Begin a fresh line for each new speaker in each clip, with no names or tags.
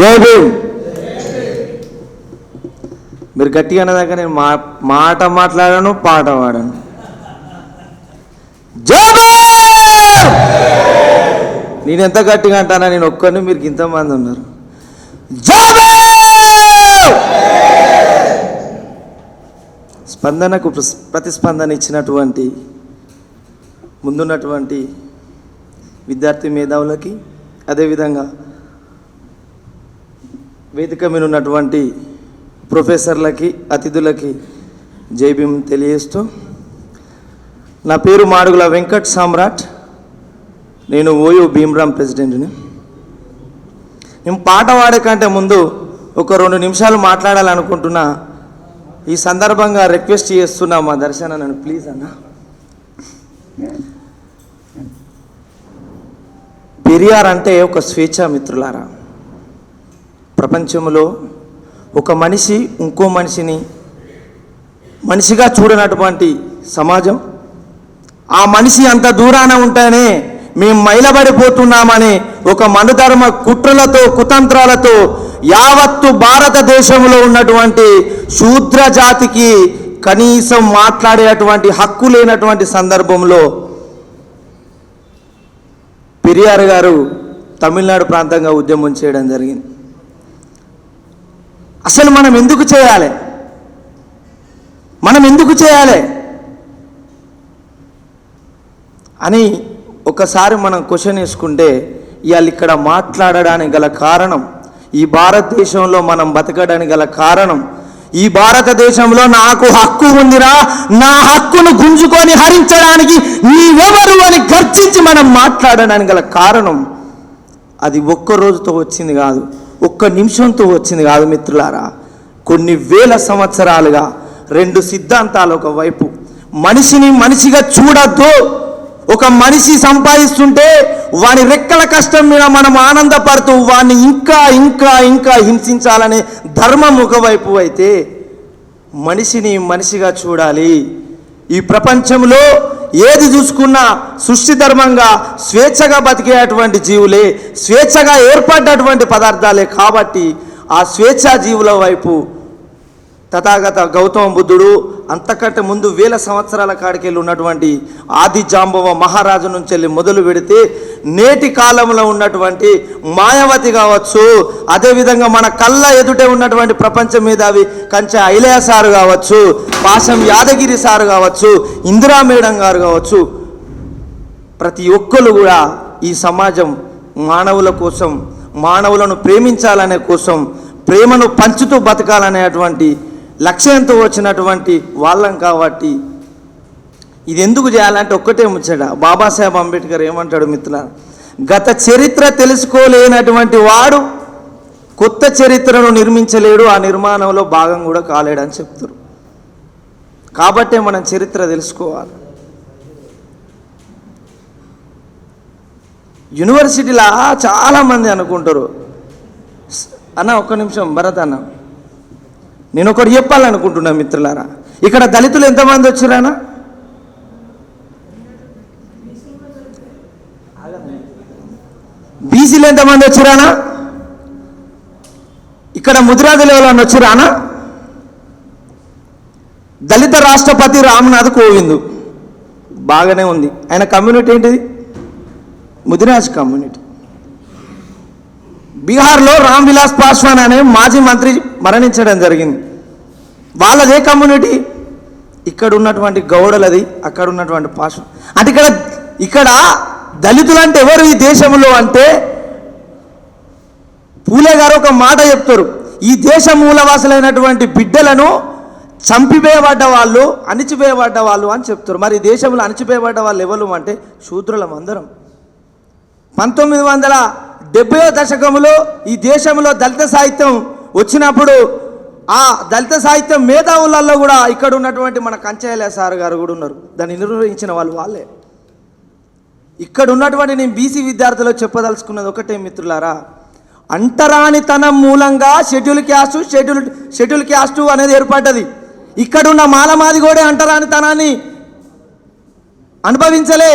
జై భీమ్. మీరు గట్టిగా అన్నదాకా నేను మా మాట మాట్లాడాను పాట పాడాను. జై భీమ్! నేను ఎంత గట్టిగా అంటానా నేను ఒక్కరిని మీరు ఇంతమంది ఉన్నారు. జై స్పందనకు ప్రస్- ప్రతిస్పందన ఇచ్చినటువంటి ముందున్నటువంటి విద్యార్థి మేధావులకి అదేవిధంగా వేదిక మీద ఉన్నటువంటి ప్రొఫెసర్లకి అతిథులకి జైభీం తెలియజేస్తూ నా పేరు మాడుగుల వెంకట్ సామ్రాట్. నేను ఓయో భీమ్రామ్ ప్రెసిడెంట్ని. నేను పాట పాడకంటే ముందు ఒక రెండు నిమిషాలు మాట్లాడాలనుకుంటున్నా. ఈ సందర్భంగా రిక్వెస్ట్ చేస్తున్నా మా దర్శన నన్ను ప్లీజ్ అన్న. పెరియార్ అంటే ఒక స్వేచ్ఛా మిత్రులారా. ప్రపంచంలో ఒక మనిషి ఇంకో మనిషిని మనిషిగా చూడనటువంటి సమాజం ఆ మనిషి అంత దూరాన ఉంటేనే మేము మైలబడిపోతున్నామని ఒక మనుధర్మ కుట్రలతో కుతంత్రాలతో యావత్తు భారతదేశంలో ఉన్నటువంటి శూద్ర జాతికి కనీసం మాట్లాడేటువంటి హక్కు లేనటువంటి సందర్భంలో పెరియార్ గారు తమిళనాడు ప్రాంతంగా ఉద్యమం చేయడం జరిగింది. అసలు మనం ఎందుకు చేయాలి? మనం ఎందుకు చేయాలి? అని ఒకసారి మనం క్వశ్చన్ వేసుకుంటే ఇవాళ ఇక్కడ మాట్లాడడానికి గల కారణం ఈ భారతదేశంలో మనం బతకడానికి గల కారణం ఈ భారతదేశంలో నాకు హక్కు ఉందిరా నా హక్కును గుంజుకొని హరించడానికి నీవెవరు అని గర్జించి మనం మాట్లాడడానికి గల కారణం అది ఒక్క రోజుతో వచ్చింది కాదు. ఒక్క నిమిషంతో వచ్చింది కాదు మిత్రులారా. కొన్ని వేల సంవత్సరాలుగా రెండు సిద్ధాంతాలు ఒకవైపు మనిషిని మనిషిగా చూడద్దు. ఒక మనిషి సంపాదిస్తుంటే వాని రెక్కల కష్టం మీద మనం ఆనందపడుతూ వాడిని ఇంకా ఇంకా ఇంకా హింసించాలనే ధర్మం ఒకవైపు అయితే మనిషిని మనిషిగా చూడాలి. ఈ ప్రపంచంలో ఏది చూసుకున్నా సృష్టి ధర్మంగా స్వేచ్ఛగా బతికేటువంటి జీవులే స్వేచ్ఛగా ఏర్పడ్డటువంటి పదార్థాలే కాబట్టి ఆ స్వేచ్ఛా జీవుల వైపు తథాగత గౌతమ బుద్ధుడు అంతకంటే ముందు వేల సంవత్సరాల కాడికెళ్ళి ఉన్నటువంటి ఆది జాంబవ మహారాజు నుంచి వెళ్ళి మొదలు పెడితే నేటి కాలంలో ఉన్నటువంటి మాయావతి కావచ్చు అదేవిధంగా మన కళ్ళ ఎదుటే ఉన్నటువంటి ప్రపంచం మీద అవి కంచె ఐలయ సారు కావచ్చు పాశం యాదగిరి సారు కావచ్చు ఇందిరా మేడం గారు కావచ్చు ప్రతి ఒక్కరు కూడా ఈ సమాజం మానవుల కోసం మానవులను ప్రేమించాలనే కోసం ప్రేమను పంచుతూ బతకాలనేటువంటి లక్ష్యంతో వచ్చినటువంటి వాళ్ళం కాబట్టి ఇది ఎందుకు చేయాలంటే ఒక్కటే ముచ్చట. బాబాసాహెబ్ అంబేద్కర్ ఏమంటాడు మిత్ర గత చరిత్ర తెలుసుకోలేనటువంటి వాడు కొత్త చరిత్రను నిర్మించలేడు ఆ నిర్మాణంలో భాగం కూడా కాలేడు అని చెప్తారు. కాబట్టే మనం చరిత్ర తెలుసుకోవాలి. యూనివర్సిటీలా చాలామంది అనుకుంటారు. అన్న ఒక్క నిమిషం భరత్ అన్న. నేను ఒకటి చెప్పాలనుకుంటున్నా మిత్రులారా. ఇక్కడ దళితులు ఎంతమంది వచ్చారనా బీసీలు ఎంతమంది వచ్చారానా ఇక్కడ ముదిరాజులు ఎవరన్నా వచ్చిరానా దళిత రాష్ట్రపతి రామ్నాథ్ కోవింద్. బాగానే ఉంది. ఆయన కమ్యూనిటీ ఏంటిది? ముదిరాజ్ కమ్యూనిటీ. బీహార్లో రామ్ విలాస్ పాస్వాన్ అనే మాజీ మంత్రి మరణించడం జరిగింది. వాళ్ళదే కమ్యూనిటీ. ఇక్కడ ఉన్నటువంటి గౌడలది అక్కడ ఉన్నటువంటి పాస్వాన్. అంటే ఇక్కడ ఇక్కడ దళితులు అంటే ఎవరు ఈ దేశంలో అంటే పూలే గారు ఒక మాట చెప్తారు. ఈ దేశ మూలవాసులైనటువంటి బిడ్డలను చంపివేయబడ్డ వాళ్ళు అణిచివేయబడ్డ వాళ్ళు అని చెప్తారు. మరి దేశంలో అణిచివేయబడ్డ వాళ్ళు ఎవరు అంటే శూద్రులం అందరం. పంతొమ్మిది వందల డెబ్బయో దశకంలో ఈ దేశంలో దళిత సాహిత్యం వచ్చినప్పుడు ఆ దళిత సాహిత్యం మేధావులలో కూడా ఇక్కడ ఉన్నటువంటి మన కంచయ్య సార్ గారు కూడా ఉన్నారు. దాన్ని నిర్వహించిన వాళ్ళు వాళ్ళే. ఇక్కడ ఉన్నటువంటి నేను బీసీ విద్యార్థులకు చెప్పదలుచుకున్నది ఒకటే మిత్రులారా అంటరానితనం మూలంగా schedule caste schedule schedule caste అనేది ఏర్పడ్డది. ఇక్కడున్న మాలమాది కూడా అంటరానితనాన్ని అనుభవించలే.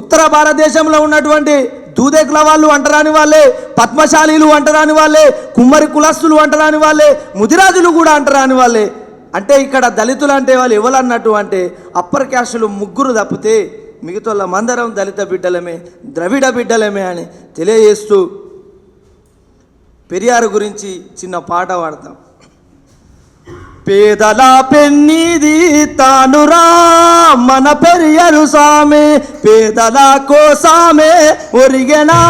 ఉత్తర భారతదేశంలో ఉన్నటువంటి దూదేకుల వాళ్ళు అంటరాని వాళ్ళే పద్మశాలీలు అంటరాని వాళ్ళే కుమ్మరి కులస్తులు అంటరాని వాళ్ళే ముదిరాజులు కూడా అంటరాని వాళ్ళే. అంటే ఇక్కడ దళితులు అంటే వాళ్ళు ఎవరు అన్నట్టు అంటే అప్పర్ క్యాస్టులు ముగ్గురు తప్పితే మిగతా మందరం దళిత బిడ్డలమే ద్రవిడ బిడ్డలమే అని తెలియజేస్తూ పెరియారు గురించి చిన్న పాట పాడతాం. పేదల పెన్నిది తానురా మన పెరియరు సామె. పేదల కోసామే ఒరిగెనా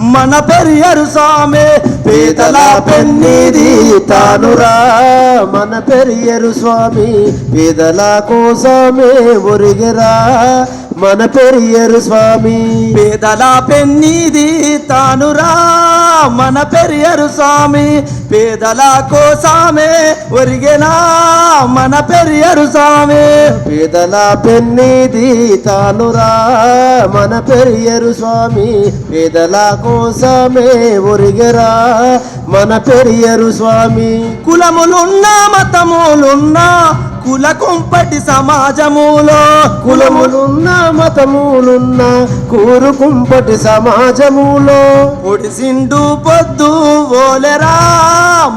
మన పెరియరు సామె. పేదల పెన్నిది తానురా
మన పెరియరు స్వామి. పేదల కోసమే ఒరిగరా మన పెరియరు స్వామి.
పేదల పెన్నిది తానురా మన పెరియరు స్వామి. పేదల కోసామే ఒరిగెనా మన పెరియరు స్వామి.
పేదల పెన్నిది తానురా మన పెరియరు స్వామి. పేదల కోసమే ఒరిగరా మన పెరియరు స్వామి.
కులములున్నా మతములున్నా కుల కుంపటి సమాజములో.
కులములున్న మతములున్న కూరు కుంపటి సమాజములో.
పొడిసిండు పొద్దు ఓలెరా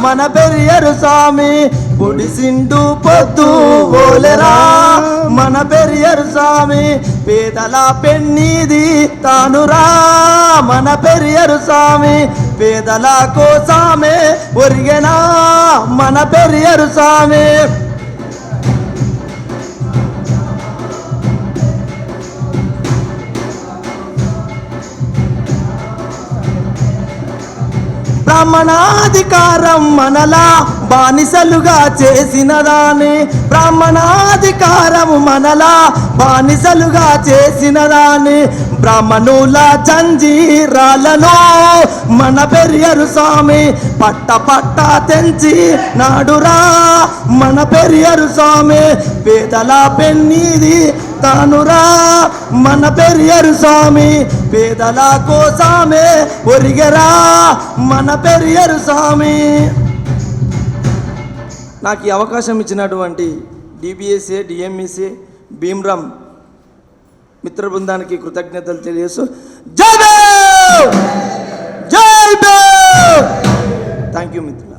మన పెరియరు స్వామి. గుడిసిండు పొద్దు ఓలెరా. మన పెరియరు స్వామి పేదల పెన్నిది తానురా. మన పెరియరు స్వామి పేదల కోసమే ఒరిగెనా. మన పెరియరు స్వామి. బ్రాహ్మణాధికారం మనలా బానిసలుగా చేసిన దాని బ్రాహ్మణాధికారము మనలా బానిసలుగా చేసిన దాని బ్రాహ్మణుల జంజీరాలను మన పెరియరు స్వామి పట్ట పట్ట తెంచి నాడురా. మన పెరియరు స్వామి పేదల పెన్నిది తానురా. మన పెరియరు స్వామి పేదల కోసమే ఒరిగరా. మన పెరియరు స్వామి నాకు ఈ అవకాశం ఇచ్చినటువంటి డిబిఎస్ఏ డిఎంఈసీ భీమ్రామ్ మిత్ర బృందానికి కృతజ్ఞతలు తెలియజేస్తూ జై జై థ్యాంక్ యూ మిత్రులు